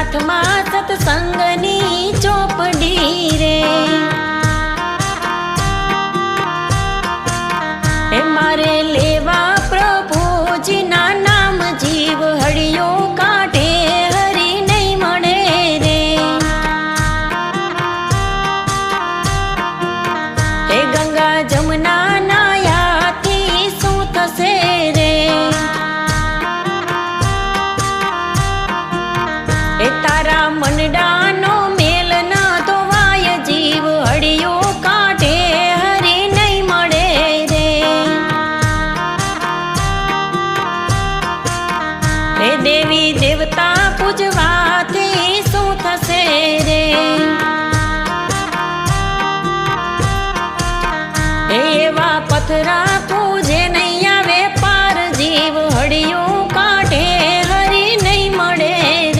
સાથમાં સત્સંગની ચોપડી રે. હે દેવી દેવતા પૂજવાથી શું થશે રે? હે એવા પથરા તું